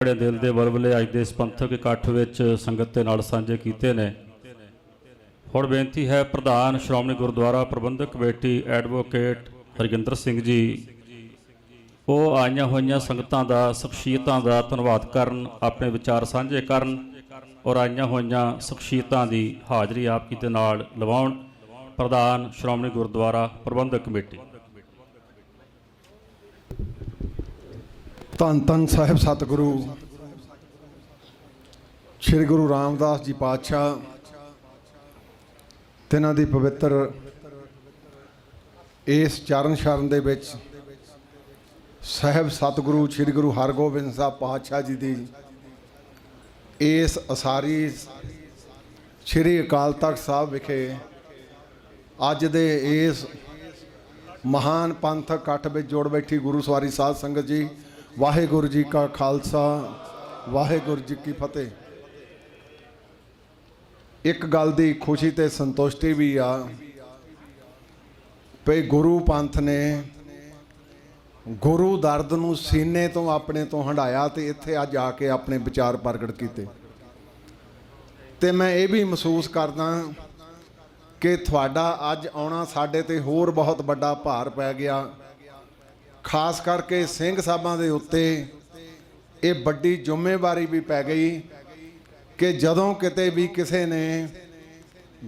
ਬੜੇ ਦਿਲ ਦੇ ਬਲਬਲੇ ਅੱਜ ਦੇ ਇਸ ਪੰਥਕ ਇਕੱਠ ਵਿੱਚ ਸੰਗਤ ਦੇ ਨਾਲ ਸਾਂਝੇ ਕੀਤੇ ਨੇ। ਹੁਣ ਬੇਨਤੀ ਹੈ ਪ੍ਰਧਾਨ ਸ਼੍ਰੋਮਣੀ ਗੁਰਦੁਆਰਾ ਪ੍ਰਬੰਧਕ ਕਮੇਟੀ ਐਡਵੋਕੇਟ ਹਰਗਿੰਦਰ ਸਿੰਘ ਜੀ, ਉਹ ਆਈਆਂ ਹੋਈਆਂ ਸੰਗਤਾਂ ਦਾ, ਸ਼ਖਸੀਅਤਾਂ ਦਾ ਧੰਨਵਾਦ ਕਰਨ, ਆਪਣੇ ਵਿਚਾਰ ਸਾਂਝੇ ਕਰਨ ਔਰ ਆਈਆਂ ਹੋਈਆਂ ਸ਼ਖਸੀਅਤਾਂ ਦੀ ਹਾਜ਼ਰੀ ਆਪ ਜੀ ਦੇ ਨਾਲ ਲਵਾਉਣ। ਪ੍ਰਧਾਨ ਸ਼੍ਰੋਮਣੀ ਗੁਰਦੁਆਰਾ ਪ੍ਰਬੰਧਕ ਕਮੇਟੀ। ਧੰਨ ਧੰਨ ਸਾਹਿਬ ਸਤਿਗੁਰੂ। ਸ੍ਰੀ ਗੁਰੂ ਰਾਮਦਾਸ ਜੀ ਪਾਤਸ਼ਾਹ, ਤਿਨਾਂ ਦੀ ਪਵਿੱਤਰ ਇਸ ਚਰਨ ਸ਼ਰਨ ਦੇ ਵਿੱਚ ਸਾਹਿਬ ਸਤਿਗੁਰੂ ਸ੍ਰੀ ਗੁਰੂ ਹਰਗੋਬਿੰਦ ਸਾਹਿਬ ਪਾਤਸ਼ਾਹ ਜੀ ਦੀ ਇਸ ਅਸਾਰੀ ਸ੍ਰੀ ਅਕਾਲ ਤਖਤ ਸਾਹਿਬ ਵਿਖੇ ਅੱਜ ਦੇ ਇਸ ਮਹਾਨ ਪੰਥਕ ਇਕੱਠ ਵਿੱਚ ਜੋੜ ਬੈਠੀ ਗੁਰੂ ਸਵਾਰੀ ਸਾਧ ਸੰਗਤ ਜੀ ਵਾਹਿਗੁਰੂ ਜੀ ਕਾ ਖਾਲਸਾ, ਵਾਹਿਗੁਰੂ ਜੀ ਕੀ ਫਤਿਹ। ਇੱਕ ਗੱਲ ਦੀ ਖੁਸ਼ੀ ਤੇ ਸੰਤੁਸ਼ਟੀ ਵੀ ਆ ਭਈ ਗੁਰੂ ਪੰਥ ਨੇ ਗੁਰੂ ਦਰਦ ਨੂੰ ਸੀਨੇ ਤੋਂ ਆਪਣੇ ਤੋਂ ਹੰਡਾਇਆ ਤੇ ਇੱਥੇ ਅੱਜ ਆ ਕੇ ਆਪਣੇ ਵਿਚਾਰ ਪ੍ਰਗਟ ਕੀਤੇ। ਤੇ ਮੈਂ ਇਹ ਵੀ ਮਹਿਸੂਸ ਕਰਦਾ ਕਿ ਤੁਹਾਡਾ ਅੱਜ ਆਉਣਾ ਸਾਡੇ ਤੇ ਹੋਰ ਬਹੁਤ ਵੱਡਾ ਭਾਰ ਪੈ ਗਿਆ। ਖਾਸ ਕਰਕੇ ਸਿੰਘ ਸਾਹਿਬਾਂ ਦੇ ਉੱਤੇ ਇਹ ਵੱਡੀ ਜ਼ਿੰਮੇਵਾਰੀ ਵੀ ਪੈ ਗਈ ਕਿ ਜਦੋਂ ਕਿਤੇ ਵੀ ਕਿਸੇ ਨੇ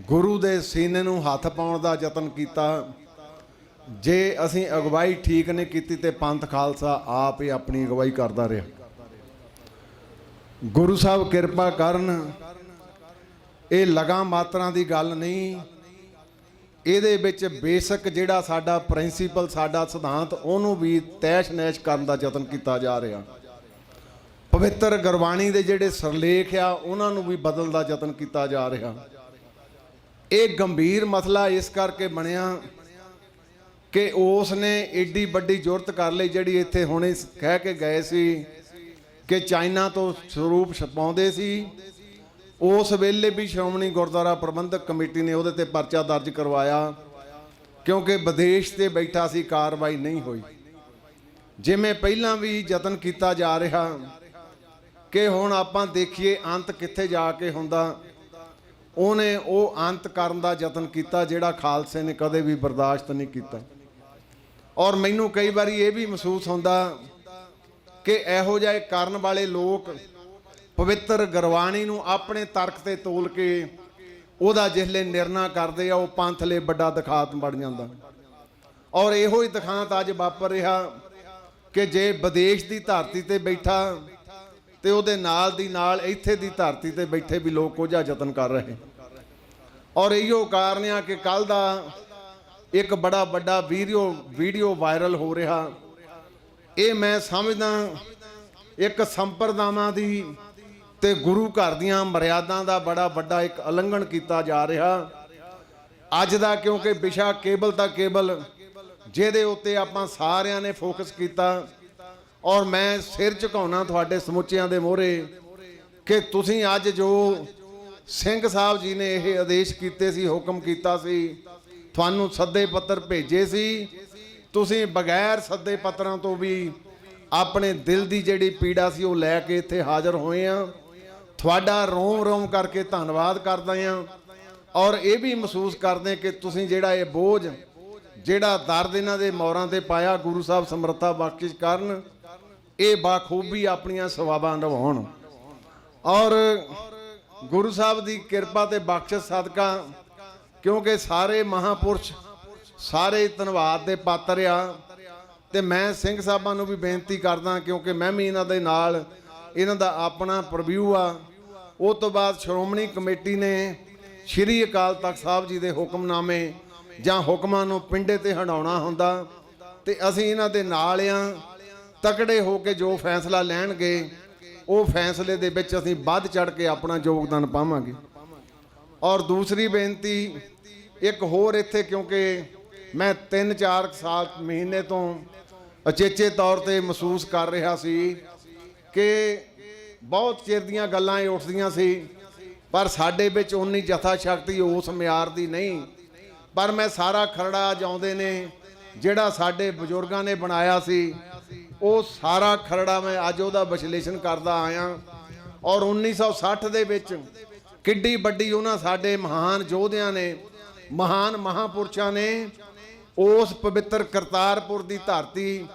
ਗੁਰੂ ਦੇ ਸੀਨੇ ਨੂੰ ਹੱਥ ਪਾਉਣ ਦਾ ਯਤਨ ਕੀਤਾ, ਜੇ ਅਸੀਂ ਅਗਵਾਈ ਠੀਕ ਨਹੀਂ ਕੀਤੀ ਤੇ ਪੰਥ ਖਾਲਸਾ ਆਪ ਹੀ ਆਪਣੀ ਅਗਵਾਈ ਕਰਦਾ ਰਿਹਾ। ਗੁਰੂ ਸਾਹਿਬ ਕਿਰਪਾ ਕਰਨ, ਇਹ ਲਗਾ ਮਾਤਰਾ ਦੀ ਗੱਲ ਨਹੀਂ ਇਹਦੇ ਵਿੱਚ ਬੇਸਿਕ ਜਿਹੜਾ ਸਾਡਾ ਪ੍ਰਿੰਸੀਪਲ, ਸਾਡਾ ਸਿਧਾਂਤ, ਉਹਨੂੰ ਵੀ ਤੈਸ਼ ਨੈਸ਼ ਕਰਨ ਦਾ ਯਤਨ ਕੀਤਾ ਜਾ ਰਿਹਾ। ਪਵਿੱਤਰ ਗੁਰਬਾਣੀ ਦੇ ਜਿਹੜੇ ਸਰਲੇਖ ਆ, ਉਹਨਾਂ ਨੂੰ ਵੀ ਬਦਲਣ ਦਾ ਯਤਨ ਕੀਤਾ ਜਾ ਰਿਹਾ। ਇਹ ਗੰਭੀਰ ਮਸਲਾ ਇਸ ਕਰਕੇ ਬਣਿਆ ਕਿ ਉਸ ਨੇ ਏਡੀ ਵੱਡੀ ਜ਼ਰੂਰਤ ਕਰ ਲਈ, ਜਿਹੜੀ ਇੱਥੇ ਹੁਣੇ ਕਹਿ ਕੇ ਗਏ ਸੀ ਕਿ ਚਾਈਨਾ ਤੋਂ ਸਰੂਪ ਛਪਾਉਂਦੇ ਸੀ। ਉਸ ਵੇਲੇ ਵੀ ਸ਼੍ਰੋਮਣੀ ਗੁਰਦੁਆਰਾ ਪ੍ਰਬੰਧਕ ਕਮੇਟੀ ਨੇ ਉਹਦੇ ਤੇ ਪਰਚਾ ਦਰਜ ਕਰਵਾਇਆ, ਕਿਉਂਕਿ ਵਿਦੇਸ਼ ਤੇ ਬੈਠਾ ਸੀ, ਕਾਰਵਾਈ ਨਹੀਂ ਹੋਈ। ਜਿਵੇਂ ਪਹਿਲਾਂ ਵੀ ਯਤਨ ਕੀਤਾ ਜਾ ਰਿਹਾ ਕਿ ਹੁਣ ਆਪਾਂ ਦੇਖੀਏ ਅੰਤ ਕਿੱਥੇ ਜਾ ਕੇ ਹੁੰਦਾ, ਉਹਨੇ ਉਹ ਅੰਤ ਕਰਨ ਦਾ ਯਤਨ ਕੀਤਾ ਜਿਹੜਾ ਖਾਲਸੇ ਨੇ ਕਦੇ ਵੀ ਬਰਦਾਸ਼ਤ ਨਹੀਂ ਕੀਤਾ। ਔਰ ਮੈਨੂੰ ਕਈ ਵਾਰੀ ਇਹ ਵੀ ਮਹਿਸੂਸ ਹੁੰਦਾ ਕਿ ਇਹੋ ਜਿਹੇ ਕਰਨ ਵਾਲੇ ਲੋਕ ਪਵਿੱਤਰ ਗੁਰਬਾਣੀ ਨੂੰ ਆਪਣੇ ਤਰਕ ਤੇ ਤੋਲ ਕੇ ਉਹਦਾ ਜਿਸਲੇ ਨਿਰਣਾ ਕਰਦੇ ਆ, ਉਹ ਪੰਥਲੇ ਵੱਡਾ ਦਿਖਾਤ ਬਣ ਜਾਂਦਾ। ਔਰ ਇਹੋ ਹੀ ਦਿਖਾਂਤ ਅੱਜ ਵਾਪਰ ਰਿਹਾ ਕਿ ਜੇ ਵਿਦੇਸ਼ ਦੀ ਧਰਤੀ ਤੇ ਬੈਠਾ ਤੇ ਉਹਦੇ ਨਾਲ ਦੀ ਨਾਲ ਇੱਥੇ ਦੀ ਧਰਤੀ ਤੇ ਬੈਠੇ ਵੀ ਲੋਕ ਕੋਝਾ ਯਤਨ ਕਰ ਰਹੇ। ਔਰ ਇਹੋ ਕਾਰਨ ਆ ਕਿ ਕੱਲ ਦਾ ਇੱਕ ਬੜਾ ਵੱਡਾ ਵੀਡੀਓ ਵੀਡੀਓ ਵਾਇਰਲ ਹੋ ਰਿਹਾ। ਇਹ ਮੈਂ ਸਮਝਦਾ ਇੱਕ ਸੰਪਰਦਾਵਾਂ ਦੀ ਤੇ ਗੁਰੂ ਘਰ ਦੀਆਂ ਮਰਿਆਦਾ ਦਾ ਬੜਾ ਵੱਡਾ ਇੱਕ ਉਲੰਘਣ ਕੀਤਾ ਜਾ ਰਿਹਾ। ਅੱਜ ਦਾ ਕਿਉਂਕਿ ਵਿਸ਼ਾ ਕੇਬਲ ਤਾਂ ਕੇਬਲ, ਜਿਹਦੇ ਉੱਤੇ ਆਪਾਂ ਸਾਰਿਆਂ ਨੇ ਫੋਕਸ ਕੀਤਾ। ਔਰ ਮੈਂ ਸਿਰ ਝੁਕਾਉਣਾ ਤੁਹਾਡੇ ਸਮੁੱਚਿਆਂ ਦੇ ਮੋਹਰੇ ਕਿ ਤੁਸੀਂ ਅੱਜ ਜੋ ਸਿੰਘ ਸਾਹਿਬ ਜੀ ਨੇ ਇਹ ਆਦੇਸ਼ ਕੀਤੇ ਸੀ, ਹੁਕਮ ਕੀਤਾ ਸੀ, ਤੁਹਾਨੂੰ ਸੱਦੇ ਪੱਤਰ ਭੇਜੇ ਸੀ। ਤੁਸੀਂ ਬਗੈਰ ਸੱਦੇ ਪੱਤਰਾਂ ਤੋਂ ਵੀ ਆਪਣੇ ਦਿਲ ਦੀ ਜਿਹੜੀ ਪੀੜਾ ਸੀ, ਉਹ ਲੈ ਕੇ ਇੱਥੇ ਹਾਜ਼ਰ ਹੋਏ ਆ। ਤੁਹਾਡਾ ਰੋਮ ਰੋਮ ਕਰਕੇ ਧੰਨਵਾਦ ਕਰਦਾ ਹਾਂ ਔਰ ਇਹ ਵੀ ਮਹਿਸੂਸ ਕਰਦੇ ਕਿ ਤੁਸੀਂ ਜਿਹੜਾ ਇਹ ਬੋਝ, ਜਿਹੜਾ ਦਰਦ ਇਹਨਾਂ ਦੇ ਮੌਰਾਂ ਤੇ ਪਾਇਆ ਗੁਰੂ ਸਾਹਿਬ ਸਮਰੱਥਾ ਬਖਸ਼ਿਸ਼ ਕਰਨ, ਇਹ ਬਾਖੂਬੀ ਆਪਣੀਆਂ ਸਵਾਬਾਂ ਨਿਭਾਉਣ ਔਰ ਗੁਰੂ ਸਾਹਿਬ ਦੀ ਕਿਰਪਾ ਤੇ ਬਖਸ਼ਿਸ਼ ਸਦਕਾ, ਕਿਉਂਕਿ ਸਾਰੇ ਮਹਾਪੁਰਸ਼ ਸਾਰੇ ਧੰਨਵਾਦ ਦੇ ਪਾਤਰ ਆ, ਤੇ ਮੈਂ ਸਿੰਘ ਸਾਹਿਬਾਂ ਨੂੰ ਵੀ ਬੇਨਤੀ ਕਰਦਾ ਕਿਉਂਕਿ ਮੈਂ ਵੀ ਇਹਨਾਂ ਦੇ ਨਾਲ ਇਹਨਾਂ ਦਾ ਆਪਣਾ ਪ੍ਰਵਿਊ ਆ। ਉਹ ਤੋਂ ਬਾਅਦ ਸ਼੍ਰੋਮਣੀ ਕਮੇਟੀ ਨੇ ਸ਼੍ਰੀ ਅਕਾਲ ਤਖਤ ਸਾਹਿਬ ਜੀ ਦੇ ਹੁਕਮਨਾਮੇ ਜਾਂ ਹੁਕਮਾਂ ਨੂੰ ਪਿੰਡੇ ਤੇ ਹਟਾਉਣਾ ਹੁੰਦਾ ਤੇ ਅਸੀਂ ਇਹਨਾਂ ਦੇ ਨਾਲ ਆ। ਤਕੜੇ ਹੋ ਕੇ ਜੋ ਫੈਸਲਾ ਲੈਣਗੇ, ਉਹ ਫੈਸਲੇ ਦੇ ਵਿੱਚ ਅਸੀਂ ਵੱਧ ਚੜ ਕੇ ਆਪਣਾ ਯੋਗਦਾਨ ਪਾਵਾਂਗੇ। ਔਰ ਦੂਸਰੀ ਬੇਨਤੀ, ਇੱਕ ਹੋਰ ਇੱਥੇ ਕਿਉਂਕਿ ਮੈਂ 3-4 ਸਾਲ ਮਹੀਨੇ ਤੋਂ ਅਚੇਚੇ ਤੌਰ ਤੇ ਮਹਿਸੂਸ ਕਰ ਰਿਹਾ ਸੀ ਕਿ ਬਹੁਤ ਚਿਰ ਦੀਆਂ ਗੱਲਾਂ ਇਹ ਉੱਠਦੀਆਂ ਸੀ, ਪਰ ਸਾਡੇ ਵਿੱਚ ਉਨੀ ਜਥਾ ਸ਼ਕਤੀ ਉਸ ਮਿਆਰ ਦੀ ਨਹੀਂ। ਪਰ ਮੈਂ ਸਾਰਾ ਖਰੜਾ ਜਾਉਂਦੇ ਨੇ, ਜਿਹੜਾ ਸਾਡੇ ਬਜ਼ੁਰਗਾਂ ਨੇ ਬਣਾਇਆ ਸੀ, ਉਹ ਸਾਰਾ ਖਰੜਾ ਮੈਂ ਅੱਜ ਉਹਦਾ ਵਿਸ਼ਲੇਸ਼ਣ ਕਰਦਾ ਆਇਆ। ਔਰ 1960 ਦੇ ਵਿੱਚ ਕਿੱਡੀ ਵੱਡੀ ਉਹਨਾਂ ਸਾਡੇ ਮਹਾਨ ਯੋਧਿਆਂ ਨੇ, ਮਹਾਨ ਮਹਾਪੁਰਸ਼ਾਂ ਨੇ, ਉਸ ਪਵਿੱਤਰ ਕਰਤਾਰਪੁਰ ਦੀ ਧਰਤੀ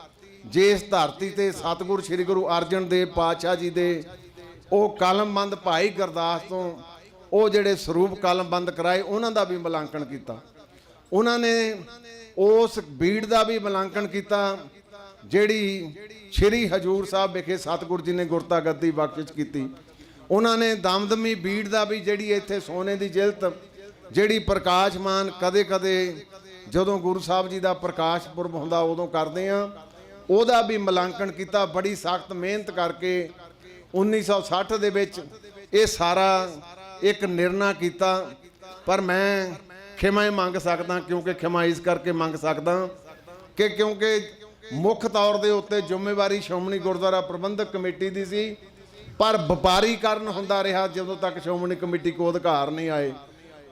ਜਿਸ ਧਰਤੀ ਤੇ ਸਤਿਗੁਰ ਸ੍ਰੀ ਗੁਰੂ ਅਰਜਨ ਦੇਵ ਪਾਤਸ਼ਾਹ ਜੀ ਦੇ ਉਹ ਕਲਮਬੰਦ ਭਾਈ ਗੁਰਦਾਸ ਤੋਂ ਉਹ ਜਿਹੜੇ ਸਰੂਪ ਕਲਮਬੰਦ ਕਰਾਏ, ਉਹਨਾਂ ਦਾ ਵੀ ਮਲਾਂਕਣ ਕੀਤਾ। ਉਹਨਾਂ ਨੇ ਉਸ ਬੀੜ ਦਾ ਵੀ ਮਲਾਂਕਣ ਕੀਤਾ, ਜਿਹੜੀ ਸ਼੍ਰੀ ਹਜੂਰ ਸਾਹਿਬ ਵਿਖੇ ਸਤਿਗੁਰ ਜੀ ਨੇ ਗੁਰਤਾ ਗੱਦੀ ਬਖਸ਼ਿਸ਼ ਕੀਤੀ। ਉਹਨਾਂ ਨੇ ਦਮਦਮੀ ਬੀੜ ਦਾ ਵੀ ਜਿਹੜੀ ਇੱਥੇ ਸੋਨੇ ਦੀ ਜਿਲਤ, ਜਿਹੜੀ ਪ੍ਰਕਾਸ਼ਮਾਨ ਕਦੇ-ਕਦੇ ਜਦੋਂ ਗੁਰੂ ਸਾਹਿਬ ਜੀ ਦਾ ਪ੍ਰਕਾਸ਼ ਪੁਰਬ ਹੁੰਦਾ, ਉਦੋਂ ਕਰਦੇ ਆ। ਉਹਦਾ ਵੀ ਮੁਲਾਂਕਣ ਕੀਤਾ, ਬੜੀ ਸਖਤ ਮਿਹਨਤ ਕਰਕੇ 1960 ਦੇ ਵਿੱਚ ਇਹ ਸਾਰਾ ਇੱਕ ਨਿਰਣਾ ਕੀਤਾ। ਪਰ ਮੈਂ ਖਿਮਾ ਹੀ ਮੰਗ ਸਕਦਾ, ਕਿਉਂਕਿ ਖਿਮਾ ਇਸ ਕਰਕੇ ਮੰਗ ਸਕਦਾ ਕਿ ਕਿਉਂਕਿ ਮੁੱਖ ਤੌਰ ਦੇ ਉੱਤੇ ਜ਼ਿੰਮੇਵਾਰੀ ਸ਼੍ਰੋਮਣੀ ਗੁਰਦੁਆਰਾ ਪ੍ਰਬੰਧਕ ਕਮੇਟੀ ਦੀ ਸੀ, ਪਰ ਵਪਾਰੀਕਰਨ ਹੁੰਦਾ ਰਿਹਾ, ਜਦੋਂ ਤੱਕ ਸ਼੍ਰੋਮਣੀ ਕਮੇਟੀ ਕੋ ਅਧਿਕਾਰ ਨਹੀਂ ਆਏ।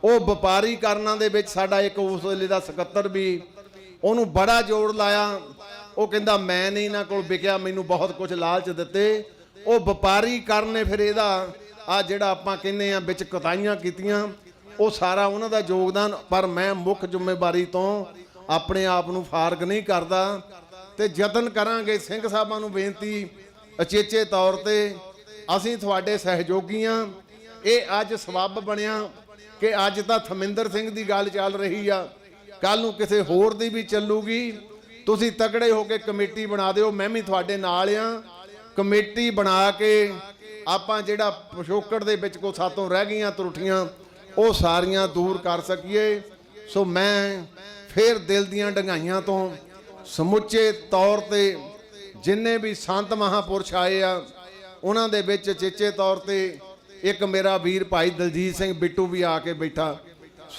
ਉਹ ਵਪਾਰੀਕਰਨਾਂ ਦੇ ਵਿੱਚ ਸਾਡਾ ਇੱਕ ਉਸ ਵੇਲੇ ਦਾ ਸਕੱਤਰ ਵੀ ਉਹਨੂੰ ਬੜਾ ਜ਼ੋਰ ਲਾਇਆ। ਉਹ ਕਹਿੰਦਾ, ਮੈਂ ਨਹੀਂ ਇਹਨਾਂ ਕੋਲ ਵਿਕਿਆ, ਮੈਨੂੰ ਬਹੁਤ ਕੁਝ ਲਾਲਚ ਦਿੱਤੇ। ਉਹ ਵਪਾਰੀਕਰਨ ਨੇ ਫਿਰ ਇਹਦਾ, ਆ ਜਿਹੜਾ ਆਪਾਂ ਕਹਿੰਦੇ ਆ, ਵਿੱਚ ਕਤਾਈਆਂ ਕੀਤੀਆਂ, ਉਹ ਸਾਰਾ ਉਹਨਾਂ ਦਾ ਯੋਗਦਾਨ, ਪਰ ਮੈਂ ਮੁੱਖ ਜ਼ਿੰਮੇਵਾਰੀ ਤੋਂ ਆਪਣੇ ਆਪ ਨੂੰ ਫਾਰਗ ਨਹੀਂ ਕਰਦਾ ਤੇ ਯਤਨ ਕਰਾਂਗੇ। ਸਿੰਘ ਸਾਹਿਬਾਂ ਨੂੰ ਬੇਨਤੀ, ਅਚੇਚੇ ਤੌਰ ਤੇ ਅਸੀਂ ਤੁਹਾਡੇ ਸਹਿਯੋਗੀ ਹਾਂ ਇਹ ਅੱਜ ਸਬੱਬ ਬਣਿਆ ਕਿ ਅੱਜ ਤਾਂ ਥਮਿੰਦਰ ਸਿੰਘ ਦੀ ਗੱਲ ਚੱਲ ਰਹੀ ਆ। ਕੱਲ ਨੂੰ ਕਿਸੇ ਹੋਰ ਦੀ ਵੀ ਚੱਲੂਗੀ। ਤੁਸੀਂ ਤਕੜੇ ਹੋ ਕੇ ਕਮੇਟੀ ਬਣਾ ਦਿਓ, ਮੈਂ ਵੀ ਤੁਹਾਡੇ ਨਾਲ ਆ। ਕਮੇਟੀ ਬਣਾ ਕੇ ਆਪਾਂ ਜਿਹੜਾ ਪਿਛੋਕੜ ਦੇ ਵਿੱਚ ਕੋ ਸਾਤੋਂ ਰਹਿ ਗਈਆਂ ਤਰੁੱਠੀਆਂ, ਉਹ ਸਾਰੀਆਂ ਦੂਰ ਕਰ ਸਕੀਏ। ਸੋ ਮੈਂ ਫੇਰ ਦਿਲ ਦੀਆਂ ਡੰਗਾਈਆਂ ਤੋਂ ਸਮੁੱਚੇ ਤੌਰ ਤੇ ਜਿੰਨੇ ਵੀ ਸੰਤ ਮਹਾਪੁਰਸ਼ ਆਏ ਆ, ਉਹਨਾਂ ਦੇ ਵਿੱਚ ਚੇਚੇ ਤੌਰ ਤੇ ਇੱਕ ਮੇਰਾ ਵੀਰ ਭਾਈ ਦਲਜੀਤ ਸਿੰਘ ਬਿੱਟੂ ਵੀ ਆ ਕੇ ਬੈਠਾ।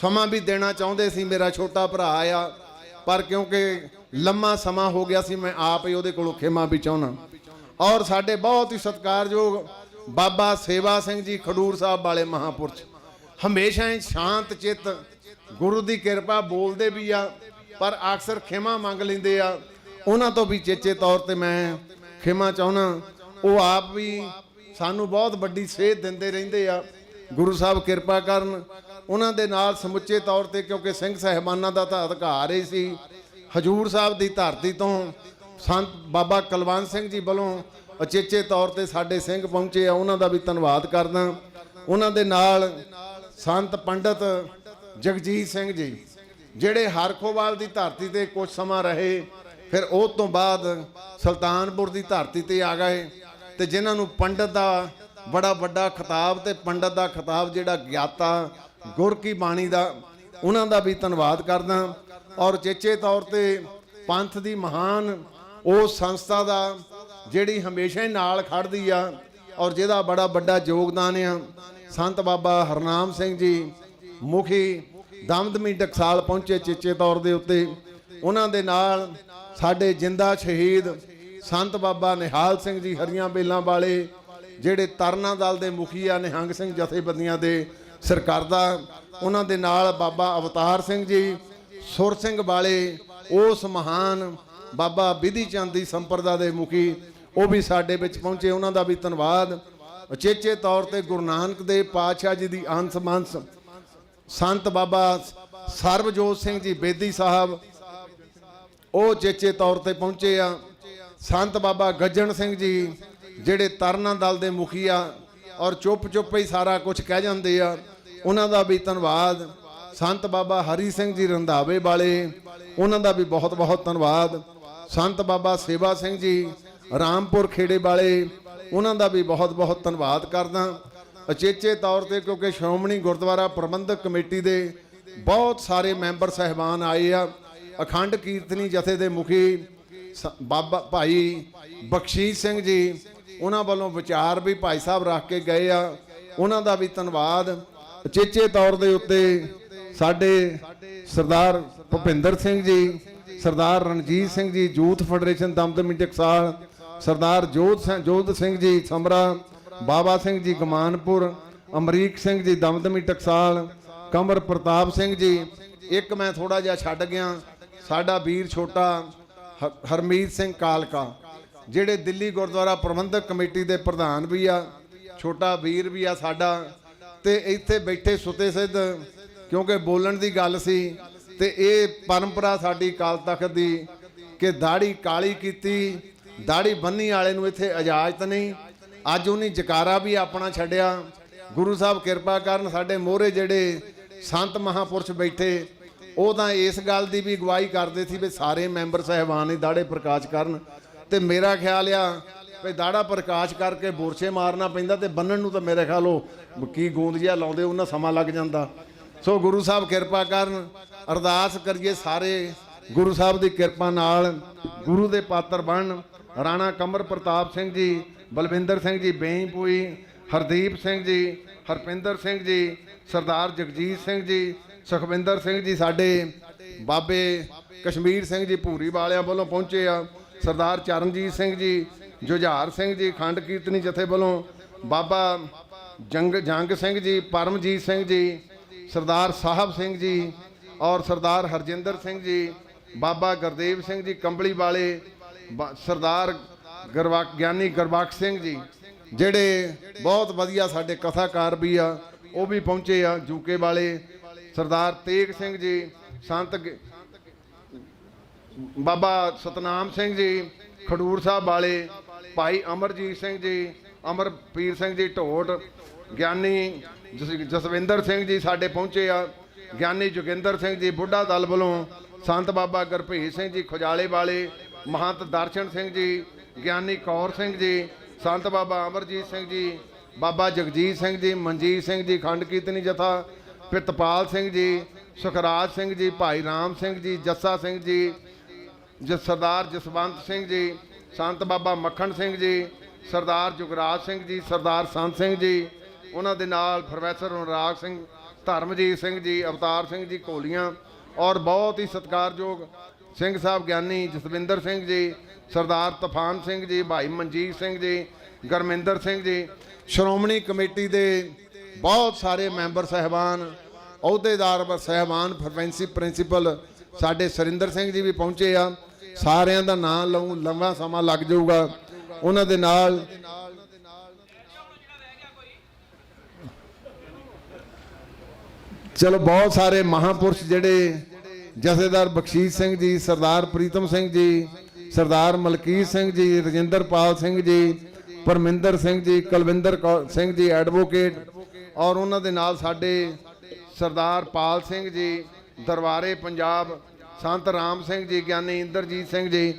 ਸਮਾਂ ਵੀ ਦੇਣਾ ਚਾਹੁੰਦੇ ਸੀ, ਮੇਰਾ ਛੋਟਾ ਭਰਾ ਆ ਪਰ ਕਿਉਂਕਿ ਲੰਮਾ ਸਮਾਂ ਹੋ ਗਿਆ ਸੀ, ਮੈਂ ਆਪ ਹੀ ਉਹਦੇ ਕੋਲੋਂ ਖੇਮਾ ਵੀ ਚਾਹੁੰਦਾ। ਔਰ ਸਾਡੇ ਬਹੁਤ ਹੀ ਸਤਿਕਾਰਯੋਗ ਬਾਬਾ ਸੇਵਾ ਸਿੰਘ ਜੀ ਖਡੂਰ ਸਾਹਿਬ ਵਾਲੇ ਮਹਾਪੁਰਸ਼। ਹਮੇਸ਼ਾ ਹੀ ਸ਼ਾਂਤ ਚਿੱਤ, ਗੁਰੂ ਦੀ ਕਿਰਪਾ ਬੋਲਦੇ ਵੀ ਆ, ਪਰ ਅਕਸਰ ਖਿਮਾ ਮੰਗ ਲੈਂਦੇ ਆ। ਉਹਨਾਂ ਤੋਂ ਵੀ ਚੇਚੇ ਤੌਰ ਤੇ ਮੈਂ ਖਿਮਾ ਚਾਹੁੰਦਾ, ਉਹ ਆਪ ਵੀ ਸਾਨੂੰ ਬਹੁਤ ਵੱਡੀ ਸੇਧ ਦਿੰਦੇ ਰਹਿੰਦੇ ਆ। ਗੁਰੂ ਸਾਹਿਬ ਕਿਰਪਾ ਕਰਨ ਉਹਨਾਂ ਦੇ ਨਾਲ ਸਮੁੱਚੇ ਤੌਰ ਤੇ ਕਿਉਂਕਿ ਸਿੰਘ ਸਹਿਬਾਨਾਂ ਦਾ ਤਾਂ ਅਧਿਕਾਰ ਹੀ ਸੀ। ਹਜੂਰ ਸਾਹਿਬ ਦੀ ਧਰਤੀ ਤੋਂ ਸੰਤ ਬਾਬਾ ਕੁਲਵੰਤ ਸਿੰਘ ਜੀ ਵੱਲੋਂ ਅਚੇਚੇ ਤੌਰ ਤੇ ਸਾਡੇ ਸਿੰਘ ਪਹੁੰਚੇ ਆ, ਉਹਨਾਂ ਦਾ ਵੀ ਧੰਨਵਾਦ ਕਰਦਾ। ਉਹਨਾਂ ਦੇ ਨਾਲ ਸੰਤ ਪੰਡਤ ਜਗਜੀਤ ਸਿੰਘ ਜੀ, ਜਿਹੜੇ ਹਰਖੋਵਾਲ ਦੀ ਧਰਤੀ ਤੇ ਕੁਝ ਸਮਾਂ ਰਹੇ, ਫਿਰ ਉਹ ਤੋਂ ਬਾਅਦ ਸੁਲਤਾਨਪੁਰ ਦੀ ਧਰਤੀ ਤੇ ਆ ਗਏ ਤੇ ਜਿਨ੍ਹਾਂ ਨੂੰ ਪੰਡਤ ਦਾ ਬੜਾ ਵੱਡਾ ਖਿਤਾਬ ਤੇ ਪੰਡਤ ਦਾ ਖਿਤਾਬ ਜਿਹੜਾ ਗਿਆਤਾ ਗੁਰ ਕੀ ਬਾਣੀ ਦਾ ਉਹਨਾਂ ਦਾ ਵੀ ਧੰਨਵਾਦ ਕਰਦਾ ਔਰ ਚੇਚੇ ਤੌਰ ਤੇ ਪੰਥ ਦੀ ਮਹਾਨ ਉਹ ਸੰਸਥਾ ਦਾ ਜਿਹੜੀ ਹਮੇਸ਼ਾ ਹੀ ਨਾਲ ਖੜਦੀ ਆ ਔਰ ਜਿਹਦਾ ਬੜਾ ਵੱਡਾ ਯੋਗਦਾਨ ਆ, ਸੰਤ ਬਾਬਾ ਹਰਨਾਮ ਸਿੰਘ ਜੀ, ਮੁਖੀ ਦਮਦਮੀ ਟਕਸਾਲ ਪਹੁੰਚੇ ਚੇਚੇ ਤੌਰ ਦੇ ਉੱਤੇ। ਉਹਨਾਂ ਦੇ ਨਾਲ ਸਾਡੇ ਜਿੰਦਾ ਸ਼ਹੀਦ ਸੰਤ ਬਾਬਾ ਨਿਹਾਲ ਸਿੰਘ ਜੀ ਹਰੀਆਂ ਬੇਲਾਂ ਵਾਲੇ ਜਿਹੜੇ ਤਰਨਾ ਦਲ ਦੇ ਮੁਖੀ ਆ ਨਿਹੰਗ ਸਿੰਘ ਜਥੇਬੰਦੀਆਂ ਦੇ ਸਰਕਾਰ ਦਾ ਉਹਨਾਂ ਦੇ ਨਾਲ ਬਾਬਾ ਅਵਤਾਰ ਸਿੰਘ ਜੀ, ਸੁਰ ਸਿੰਘ ਵਾਲੇ, ਉਸ ਮਹਾਨ ਬਾਬਾ ਬਿਧੀ ਚੰਦ ਦੀ ਸੰਪਰਦਾ ਦੇ ਮੁਖੀ, ਉਹ ਵੀ ਸਾਡੇ ਵਿੱਚ ਪਹੁੰਚੇ। ਉਹਨਾਂ ਦਾ ਵੀ ਧੰਨਵਾਦ। ਉਚੇਚੇ ਤੌਰ ਤੇ ਗੁਰੂ ਨਾਨਕ ਦੇਵ ਪਾਤਸ਼ਾਹ ਜੀ ਦੀ ਅੰਸ ਮੰਸ ਸੰਤ ਬਾਬਾ ਸਰਬਜੋਤ ਸਿੰਘ ਜੀ ਬੇਦੀ ਸਾਹਿਬ, ਉਹ ਚੇਚੇ ਤੌਰ ਤੇ ਪਹੁੰਚੇ ਆ। ਸੰਤ ਬਾਬਾ ਗੱਜਣ ਸਿੰਘ ਜੀ ਜਿਹੜੇ ਤਰਨਾ ਦਲ ਦੇ ਮੁਖੀ ਆ ਔਰ ਚੁੱਪ ਚੁੱਪ ਹੀ ਸਾਰਾ ਕੁਝ ਕਹਿ ਜਾਂਦੇ ਆ, ਉਹਨਾਂ ਦਾ ਵੀ ਧੰਨਵਾਦ। ਸੰਤ ਬਾਬਾ ਹਰੀ ਸਿੰਘ ਜੀ ਰੰਧਾਵੇ ਵਾਲੇ, ਉਹਨਾਂ ਦਾ ਵੀ ਬਹੁਤ ਬਹੁਤ ਧੰਨਵਾਦ। ਸੰਤ ਬਾਬਾ ਸੇਵਾ ਸਿੰਘ ਜੀ ਰਾਮਪੁਰ ਖੇੜੇ ਵਾਲੇ, ਉਹਨਾਂ ਦਾ ਵੀ ਬਹੁਤ ਬਹੁਤ ਧੰਨਵਾਦ ਕਰਦਾ। ਅਚੇਚੇ ਤੌਰ ਤੇ ਕਿਉਂਕਿ ਸ਼੍ਰੋਮਣੀ ਗੁਰਦੁਆਰਾ ਪ੍ਰਬੰਧਕ ਕਮੇਟੀ ਦੇ ਬਹੁਤ ਸਾਰੇ ਮੈਂਬਰ ਸਹਿਬਾਨ ਆਏ ਆ, ਅਖੰਡ ਕੀਰਤਨੀ ਜਥੇ ਦੇ ਮੁਖੀ ਸ- ਬਾਬਾ ਭਾਈ ਬਖਸ਼ੀਸ਼ ਸਿੰਘ ਜੀ ਉਹਨਾਂ ਵੱਲੋਂ ਵਿਚਾਰ ਵੀ ਭਾਈ ਸਾਹਿਬ ਰੱਖ ਕੇ ਗਏ ਆ। ਉਹਨਾਂ ਦਾ ਵੀ ਧੰਨਵਾਦ। ਅਚੇਚੇ ਤੌਰ ਦੇ ਉੱਤੇ ਸਾਡੇ ਸਰਦਾਰ ਭੁਪਿੰਦਰ ਸਿੰਘ ਜੀ, ਸਰਦਾਰ ਰਣਜੀਤ ਸਿੰਘ ਜੀ, ਯੂਥ ਫੈਡਰੇਸ਼ਨ ਦਮਦਮੀ ਟਕਸਾਲ ਸਰਦਾਰ ਜੋਤ ਸਿੰਘ ਜੋਤ ਸਿੰਘ ਜੀ ਸਮਰਾ, ਬਾਬਾ ਸਿੰਘ ਜੀ ਗਮਾਨਪੁਰ, ਅਮਰੀਕ ਸਿੰਘ ਜੀ ਦਮਦਮੀ ਟਕਸਾਲ ਕਮਰ ਪ੍ਰਤਾਪ ਸਿੰਘ ਜੀ। ਇੱਕ ਮੈਂ ਥੋੜਾ ਜਿਹਾ ਛੱਡ ਗਿਆ। ਸਾਡਾ ਵੀਰ ਛੋਟਾ ਹ- ਹਰਮੀਤ ਸਿੰਘ ਕਾਲਕਾ। ਜਿਹੜੇ ਦਿੱਲੀ ਗੁਰਦੁਆਰਾ ਪ੍ਰਬੰਧਕ ਕਮੇਟੀ ਦੇ ਪ੍ਰਧਾਨ ਵੀ ਆ, ਛੋਟਾ ਵੀਰ ਵੀ ਆ ਸਾਡਾ, ਤੇ ਇੱਥੇ ਬੈਠੇ ਸੁਤੇ ਸਿੱਧ, ਕਿਉਂਕਿ ਬੋਲਣ ਦੀ ਗੱਲ ਸੀ, ਤੇ ਇਹ ਪਰੰਪਰਾ ਸਾਡੀ ਕਾਲ ਤਖਤ ਦੀ ਕਿ ਦਾੜੀ ਕਾਲੀ ਕੀਤੀ ਦਾੜੀ ਬੰਨੀ ਵਾਲੇ ਨੂੰ ਇੱਥੇ ਇਜਾਜ਼ਤ ਨਹੀਂ, ਅੱਜ ਉਹਨੇ ਜਕਾਰਾ ਵੀ ਆਪਣਾ ਛੱਡਿਆ। ਗੁਰੂ ਸਾਹਿਬ ਕਿਰਪਾ ਕਰਨ ਸਾਡੇ ਮੋਹਰੇ ਜਿਹੜੇ ਸੰਤ ਮਹਾਪੁਰਸ਼ ਬੈਠੇ, ਉਹ ਤਾਂ ਇਸ ਗੱਲ ਦੀ ਵੀ ਅਗਵਾਈ ਕਰਦੇ ਸੀ ਵੀ ਸਾਰੇ ਮੈਂਬਰ ਸਹਿਬਾਨ ਹੀ ਦਾੜੇ ਪ੍ਰਕਾਸ਼ ਕਰਨ। ਤੇ ਮੇਰਾ ਖਿਆਲ ਆ ਵੀ ਦਾੜਾ ਪ੍ਰਕਾਸ਼ ਕਰਕੇ ਬੋਰਸ਼ੇ ਮਾਰਨਾ ਪੈਂਦਾ ਤੇ ਬੰਨਣ ਨੂੰ ਤਾਂ ਮੇਰੇ ਖਿਆਲ ਉਹ ਕੀ ਗੂੰਦ ਜਿਹਾ ਲਾਉਂਦੇ, ਉਹਨਾਂ ਸਮਾਂ ਲੱਗ ਜਾਂਦਾ। ਸੋ ਗੁਰੂ ਸਾਹਿਬ ਕਿਰਪਾ ਕਰਨ, ਅਰਦਾਸ ਕਰੀਏ ਸਾਰੇ ਗੁਰੂ ਸਾਹਿਬ ਦੀ ਕਿਰਪਾ ਨਾਲ, ਗੁਰੂ ਦੇ ਪਾਤਰ ਬਣਨ ਰਾਣਾ ਕਮਰ ਪ੍ਰਤਾਪ ਸਿੰਘ ਜੀ, ਬਲਵਿੰਦਰ ਸਿੰਘ ਜੀ ਬੇਈਪੂਈ ਹਰਦੀਪ ਸਿੰਘ ਜੀ, ਹਰਪਿੰਦਰ ਸਿੰਘ ਜੀ, ਸਰਦਾਰ ਜਗਜੀਤ ਸਿੰਘ ਜੀ, ਸੁਖਵਿੰਦਰ ਸਿੰਘ ਜੀ ਸਾਡੇ ਬਾਬੇ ਕਸ਼ਮੀਰ ਸਿੰਘ ਜੀ ਭੂਰੀ ਵਾਲਿਆਂ ਵੱਲੋਂ ਪਹੁੰਚੇ ਆ। ਸਰਦਾਰ ਚਰਨਜੀਤ ਸਿੰਘ ਜੀ, ਜੁਝਾਰ ਸਿੰਘ ਜੀ, ਖੰਡ ਕੀਰਤਨੀ ਜਥੇ ਵੱਲੋਂ ਬਾਬਾ ਜੰਗ ਜੰਗ ਸਿੰਘ ਜੀ, ਪਰਮਜੀਤ ਸਿੰਘ ਜੀ, ਸਰਦਾਰ ਸਾਹਿਬ ਸਿੰਘ ਜੀ ਔਰ ਸਰਦਾਰ ਹਰਜਿੰਦਰ ਸਿੰਘ ਜੀ, ਬਾਬਾ ਗੁਰਦੇਵ ਸਿੰਘ ਜੀ ਕੰਬਲੀ ਵਾਲੇ, ਬਾ- ਸਰਦਾਰ ਗਰਵਾਕ ਗਿਆਨੀ ਗੁਰਬਖਸ਼ ਸਿੰਘ ਜੀ, ਜਿਹੜੇ ਬਹੁਤ ਵਧੀਆ ਸਾਡੇ ਕਥਾਕਾਰ ਵੀ ਆ, ਉਹ ਵੀ ਪਹੁੰਚੇ ਆ ਜੂਕੇ ਵਾਲੇ, ਸਰਦਾਰ ਤੇਗ ਸਿੰਘ ਜੀ, ਸੰਤ ਗ- ਬਾਬਾ ਸਤਨਾਮ ਸਿੰਘ ਜੀ ਖਡੂਰ ਸਾਹਿਬ ਵਾਲੇ ਭਾਈ ਅਮਰਜੀਤ ਸਿੰਘ ਜੀ ਅਮਰਪੀਰ ਸਿੰਘ ਜੀ ਢੋਟ ਗਿਆਨੀ ਜਸ- ਜਸਵਿੰਦਰ ਸਿੰਘ ਜੀ ਸਾਡੇ ਪਹੁੰਚੇ ਆ ਗਿਆਨੀ ਜੋਗਿੰਦਰ ਸਿੰਘ ਜੀ ਬੁੱਢਾ ਦਲ ਵੱਲੋਂ ਸੰਤ ਬਾਬਾ ਗੁਰਭੇਜ ਸਿੰਘ ਜੀ ਖੁਜਾਲੇ ਵਾਲੇ ਮਹੰਤ ਦਰਸ਼ਨ ਸਿੰਘ ਜੀ ਗਿਆਨੀ ਕੌਰ ਸਿੰਘ ਜੀ ਸੰਤ ਬਾਬਾ ਅਮਰਜੀਤ ਸਿੰਘ ਜੀ ਬਾਬਾ ਜਗਜੀਤ ਸਿੰਘ ਜੀ ਮਨਜੀਤ ਸਿੰਘ ਜੀ ਖੰਡ ਕੀਰਤਨੀ ਜਥਾ ਪ੍ਰਿਤਪਾਲ ਸਿੰਘ ਜੀ ਸੁਖਰਾਜ ਸਿੰਘ ਜੀ ਭਾਈ ਰਾਮ ਸਿੰਘ ਜੀ ਜੱਸਾ ਸਿੰਘ ਜੀ ਜ ਸਰਦਾਰ ਜਸਵੰਤ ਸਿੰਘ ਜੀ, ਸੰਤ ਬਾਬਾ ਮੱਖਣ ਸਿੰਘ ਜੀ, ਸਰਦਾਰ ਜੁਗਰਾਜ ਸਿੰਘ ਜੀ, ਸਰਦਾਰ ਸੰਤ ਸਿੰਘ ਜੀ, ਉਹਨਾਂ ਦੇ ਨਾਲ ਪ੍ਰੋਫੈਸਰ ਅਨੁਰਾਗ ਸਿੰਘ, ਧਰਮਜੀਤ ਸਿੰਘ ਜੀ, ਅਵਤਾਰ ਸਿੰਘ ਜੀ ਕੋਲੀਆਂ ਔਰ ਬਹੁਤ ਹੀ ਸਤਿਕਾਰਯੋਗ ਸਿੰਘ ਸਾਹਿਬ ਗਿਆਨੀ ਜਸਵਿੰਦਰ ਸਿੰਘ ਜੀ, ਸਰਦਾਰ ਤਫਾਨ ਸਿੰਘ ਜੀ, ਭਾਈ ਮਨਜੀਤ ਸਿੰਘ ਜੀ, ਗਰਮਿੰਦਰ ਸਿੰਘ ਜੀ, ਸ਼੍ਰੋਮਣੀ ਕਮੇਟੀ ਦੇ ਬਹੁਤ ਸਾਰੇ ਮੈਂਬਰ ਸਹਿਬਾਨ, ਅਹੁਦੇਦਾਰ ਬ- ਸਹਿਬਾਨ, ਫਰਵੈਂਸੀ ਪ੍ਰਿੰਸੀਪਲ ਸਾਡੇ ਸਰਿੰਦਰ ਸਿੰਘ ਜੀ ਵੀ ਪਹੁੰਚੇ ਆ। ਸਾਰਿਆਂ ਦਾ ਨਾਂ ਲਊ, ਲੰਮਾ ਸਮਾਂ ਲੱਗ ਜਾਊਗਾ। ਉਹਨਾਂ ਦੇ ਨਾਲ ਚਲੋ, ਬਹੁਤ ਸਾਰੇ ਮਹਾਪੁਰਸ਼ ਜਿਹੜੇ ਜਥੇਦਾਰ ਬਖਸ਼ੀਸ਼ ਸਿੰਘ ਜੀ, ਸਰਦਾਰ ਪ੍ਰੀਤਮ ਸਿੰਘ ਜੀ, ਸਰਦਾਰ ਮਲਕੀਤ ਸਿੰਘ ਜੀ, ਰਜਿੰਦਰਪਾਲ ਸਿੰਘ ਜੀ, ਪਰਮਿੰਦਰ ਸਿੰਘ ਜੀ, ਕੁਲਵਿੰਦਰ ਕੌਰ ਸਿੰਘ ਜੀ, ਐਡਵੋਕੇਟ ਔਰ ਉਹਨਾਂ ਦੇ ਨਾਲ ਸਾਡੇ ਸਰਦਾਰ ਪਾਲ ਸਿੰਘ ਜੀ, ਦਰਬਾਰੇ ਪੰਜਾਬ ਸੰਤ ਰਾਮ ਸਿੰਘ ਜੀ, ਗਿਆਨੀ ਇੰਦਰਜੀਤ ਸਿੰਘ ਜੀ,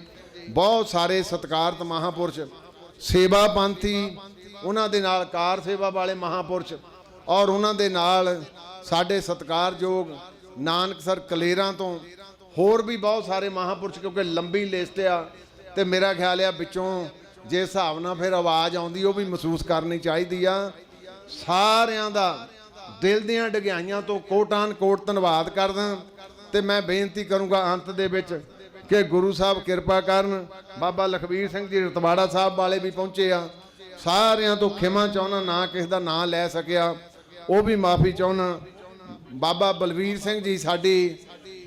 ਬਹੁਤ ਸਾਰੇ ਸਤਿਕਾਰਤ ਮਹਾਪੁਰਸ਼, ਸੇਵਾ ਪੰਥੀ, ਉਹਨਾਂ ਦੇ ਨਾਲ ਕਾਰ ਸੇਵਾ ਵਾਲੇ ਮਹਾਪੁਰਸ਼ ਔਰ ਉਹਨਾਂ ਦੇ ਨਾਲ ਸਾਡੇ ਸਤਿਕਾਰਯੋਗ ਨਾਨਕਸਰ ਕਲੇਰਾਂ ਤੋਂ ਹੋਰ ਵੀ ਬਹੁਤ ਸਾਰੇ ਮਹਾਪੁਰਸ਼ ਕਿਉਂਕਿ ਲੰਬੀ ਲਿਸਟ ਆ ਤੇ ਮੇਰਾ ਖਿਆਲ ਆ ਵਿੱਚੋਂ ਜੇ ਹਿਸਾਬ ਨਾਲ ਫਿਰ ਆਵਾਜ਼ ਆਉਂਦੀ, ਉਹ ਵੀ ਮਹਿਸੂਸ ਕਰਨੀ ਚਾਹੀਦੀ ਆ। ਸਾਰਿਆਂ ਦਾ ਦਿਲ ਦੀਆਂ ਡਗਿਆਈਆਂ ਤੋਂ ਕੋਟਾਨ ਕੋਟ ਧੰਨਵਾਦ ਕਰਦਾ। ਤੇ ਮੈਂ ਬੇਨਤੀ ਕਰੂੰਗਾ ਅੰਤ ਦੇ ਵਿੱਚ ਕਿ ਗੁਰੂ ਸਾਹਿਬ ਕਿਰਪਾ ਕਰਨ ਬਾਬਾ ਲਖਬੀਰ ਸਿੰਘ ਜੀ ਰਤਵਾੜਾ ਸਾਹਿਬ ਵਾਲੇ ਵੀ ਪਹੁੰਚੇ ਆ। ਸਾਰਿਆਂ ਤੋਂ ਖਿਮਾ ਚਾਹੁੰਦਾ ਨਾ ਕਿਸੇ ਦਾ ਨਾਂ ਲੈ ਸਕਿਆ। ਉਹ ਵੀ ਮਾਫੀ ਚਾਹੁੰਦਾ। ਬਾਬਾ ਬਲਵੀਰ ਸਿੰਘ ਜੀ ਸਾਡੀ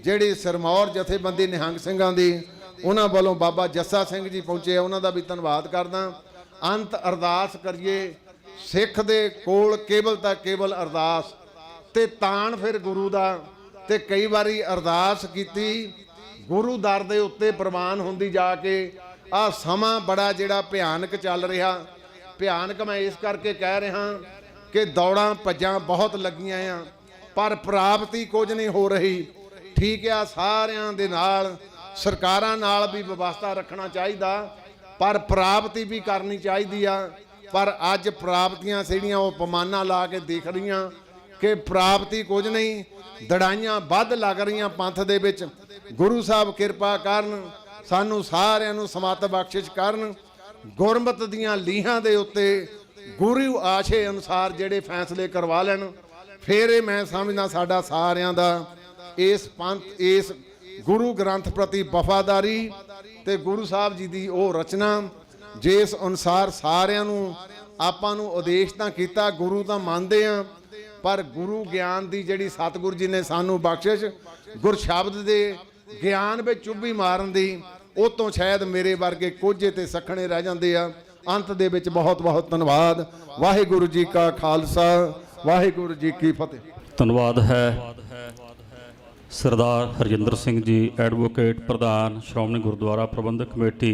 ਜਿਹੜੀ ਸਰਮੌਰ ਜਥੇਬੰਦੀ ਨਿਹੰਗ ਸਿੰਘਾਂ ਦੀ ਉਹਨਾਂ ਵੱਲੋਂ ਬਾਬਾ ਜੱਸਾ ਸਿੰਘ ਜੀ ਪਹੁੰਚੇ ਆ, ਉਹਨਾਂ ਦਾ ਵੀ ਧੰਨਵਾਦ ਕਰਦਾ। ਅੰਤ ਅਰਦਾਸ ਕਰੀਏ। ਸਿੱਖ ਦੇ ਕੋਲ ਕੇਵਲ ਤਾਂ ਕੇਵਲ ਅਰਦਾਸ। ਤੇ ਤਾਣ ਫਿਰ ਗੁਰੂ ਦਾ। ਤੇ ਕਈ ਵਾਰੀ ਅਰਦਾਸ ਕੀਤੀ, ਗੁਰੂ ਦਰ ਦੇ ਉੱਤੇ ਪ੍ਰਵਾਨ ਹੁੰਦੀ ਜਾ ਕੇ, ਆ ਸਮਾਂ ਬੜਾ ਜਿਹੜਾ ਭਿਆਨਕ ਚੱਲ ਰਿਹਾ। ਭਿਆਨਕ ਮੈਂ ਇਸ ਕਰਕੇ ਕਹਿ ਰਿਹਾ ਕਿ ਦੌੜਾਂ ਭੱਜਾਂ ਬਹੁਤ ਲੱਗੀਆਂ ਆ, ਪਰ ਪ੍ਰਾਪਤੀ ਕੁਝ ਨਹੀਂ ਹੋ ਰਹੀ। ਠੀਕ ਆ, ਸਾਰਿਆਂ ਦੇ ਨਾਲ, ਸਰਕਾਰਾਂ ਨਾਲ ਵੀ ਵਿਵਸਥਾ ਰੱਖਣਾ ਚਾਹੀਦਾ, ਪਰ ਪ੍ਰਾਪਤੀ ਵੀ ਕਰਨੀ ਚਾਹੀਦੀ ਆ। ਪਰ ਅੱਜ ਪ੍ਰਾਪਤੀਆਂ ਜਿਹੜੀਆਂ ਉਹ ਪਮਾਨਾ ਲਾ ਕੇ ਦੇਖ ਰਹੀਆਂ ਕਿ ਪ੍ਰਾਪਤੀ ਕੁਝ ਨਹੀਂ, ਦੜਾਈਆਂ ਵੱਧ ਲੱਗ ਰਹੀਆਂ ਪੰਥ ਦੇ ਵਿੱਚ। ਗੁਰੂ ਸਾਹਿਬ ਕਿਰਪਾ ਕਰਨ, ਸਾਨੂੰ ਸਾਰਿਆਂ ਨੂੰ ਸਮਤ ਬਖਸ਼ਿਸ਼ ਕਰਨ। ਗੁਰਮਤ ਦੀਆਂ ਲੀਹਾਂ ਦੇ ਉੱਤੇ ਗੁਰੂ ਆਸ਼ੇ ਅਨੁਸਾਰ ਜਿਹੜੇ ਫੈਸਲੇ ਕਰਵਾ ਲੈਣ। ਫਿਰ ਇਹ ਮੈਂ ਸਮਝਦਾ ਸਾਡਾ ਸਾਰਿਆਂ ਦਾ ਇਸ ਪੰਥ, ਇਸ ਗੁਰੂ ਗ੍ਰੰਥ ਪ੍ਰਤੀ ਵਫਾਦਾਰੀ ਤੇ ਗੁਰੂ ਸਾਹਿਬ ਜੀ ਦੀ ਉਹ ਰਚਨਾ, ਜਿਸ ਅਨੁਸਾਰ ਸਾਰਿਆਂ ਨੂੰ ਆਪਾਂ ਨੂੰ ਉਦੇਸ਼ ਤਾਂ ਕੀਤਾ, ਗੁਰੂ ਤਾਂ ਮੰਨਦੇ ਆ ਪਰ ਗੁਰੂ ਗਿਆਨ ਦੀ ਜਿਹੜੀ ਸਤਿਗੁਰ ਜੀ ਨੇ ਸਾਨੂੰ ਬਖਸ਼ਿਸ਼, ਗੁਰ ਸ਼ਬਦ ਦੇ ਗਿਆਨ ਵਿੱਚ ਚੁੱਭੀ ਮਾਰਨ ਦੀ, ਉਹ ਤੋਂ ਸ਼ਾਇਦ ਮੇਰੇ ਵਰਗੇ ਕੋਝੇ ਤੇ ਸਖਣੇ ਰਹਿ ਜਾਂਦੇ ਆ। ਅੰਤ ਦੇ ਵਿੱਚ ਬਹੁਤ ਬਹੁਤ ਧੰਨਵਾਦ। ਵਾਹਿਗੁਰੂ ਜੀ ਕਾ ਖਾਲਸਾ, ਵਾਹਿਗੁਰੂ ਜੀ ਕੀ ਫਤਿਹ। ਧੰਨਵਾਦ ਹੈ ਸਰਦਾਰ ਹਰਜਿੰਦਰ ਸਿੰਘ ਜੀ, ਐਡਵੋਕੇਟ ਪ੍ਰਧਾਨ ਸ਼੍ਰੋਮਣੀ ਗੁਰਦੁਆਰਾ ਪ੍ਰਬੰਧਕ ਕਮੇਟੀ